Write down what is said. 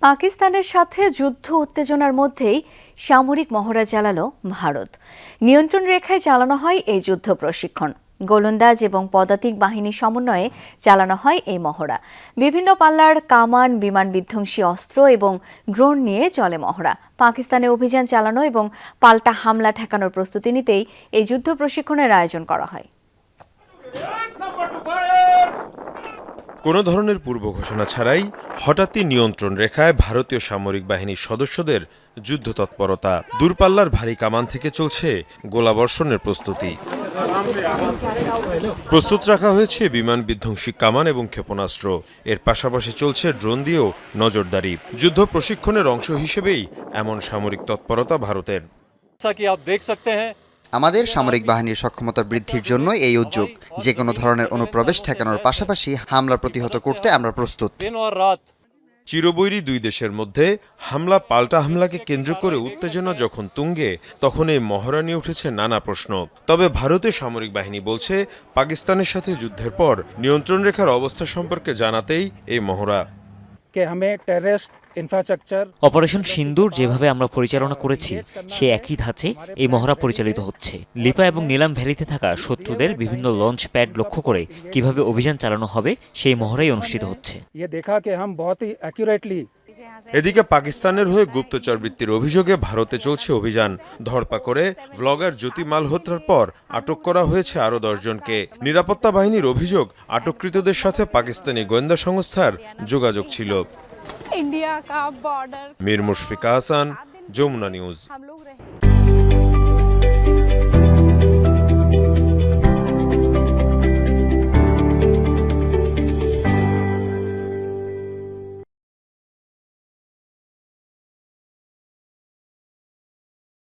পাকিস্তানের সাথে যুদ্ধ উত্তেজনার মধ্যেই সামরিক মহড়া চালালো ভারত। নিয়ন্ত্রণ রেখায় চালানো হয় এই যুদ্ধ প্রশিক্ষণ। গোলন্দাজ এবং পদাতিক বাহিনী সমন্বয়ে চালানো হয় এই মহড়া। বিভিন্ন পাল্লার কামান, বিমান বিধ্বংসী অস্ত্র এবং ড্রোন নিয়ে চলে মহড়া। পাকিস্তানে অভিযান চালানো এবং পাল্টা হামলা ঠেকানোর প্রস্তুতি নিতেই এই যুদ্ধ প্রশিক্ষণের আয়োজন করা হয়। কোনো ধরনের পূর্ব ঘোষণা ছাড়াই হঠাৎই নিয়ন্ত্রণ রেখায় ভারতীয় সামরিক বাহিনীর সদস্যদের যুদ্ধ তৎপরতা। দূরপাল্লার ভারী কামান থেকে চলছে গোলাবর্ষণের প্রস্তুতি। প্রস্তুত রাখা হয়েছে বিমান বিধ্বংসী কামান এবং ক্ষেপণাস্ত্র। এর পাশাপাশি চলছে ড্রোন দিয়েও নজরদারি। যুদ্ধ প্রশিক্ষণের অংশ হিসেবেই এমন সামরিক তৎপরতা ভারতের। আপ আমাদের সামরিক বাহিনীর সক্ষমতা বৃদ্ধির জন্য এই উদ্যোগ যে কোনো ধরনের অনুপ্রবেশ ঠেকানোর পাশাপাশি হামলা প্রতিহত করতে আমরা প্রস্তুত। চিরবৈরী দুই দেশের মধ্যে হামলা পাল্টা হামলাকে কেন্দ্র করে উত্তেজনা যখন তুঙ্গে, তখন এই মহড়া নিয়ে উঠেছে নানা প্রশ্ন। তবে ভারতীয় সামরিক বাহিনী বলছে, পাকিস্তানের সাথে যুদ্ধের পর নিয়ন্ত্রণ রেখার অবস্থা সম্পর্কে জানাতেই এই মহড়া। कि हमें टेररिस्ट इंफ्रास्ट्रक्चर অপারেশন সিন্দুর যেভাবে আমরা পরিচালনা করেছি সে একই ধাঁচে এই মহড়া পরিচালিত হচ্ছে লিপা এবং নিলাম ভ্যালিতে থাকা শত্রুদের বিভিন্ন লঞ্চ প্যাড লক্ষ্য করে কিভাবে অভিযান চালানো হবে সেই মহড়াই অনুষ্ঠিত হচ্ছে ये देखा कि हम बहुत ही एक्यूरेटली এদিকে পাকিস্তানের হয়ে গুপ্তচর বৃত্তির অভিযোগে ভারতে চলছে অভিযান। ধরপা করে ব্লগার জ্যোতি মালহোত্রার পর আটক করা হয়েছে আরও দশজনকে নিরাপত্তা বাহিনীর অভিযোগ আটককৃতদের সাথে পাকিস্তানি গোয়েন্দা সংস্থার যোগাযোগ ছিল। মীর মুশফিকা হাসান যমুনা নিউজ।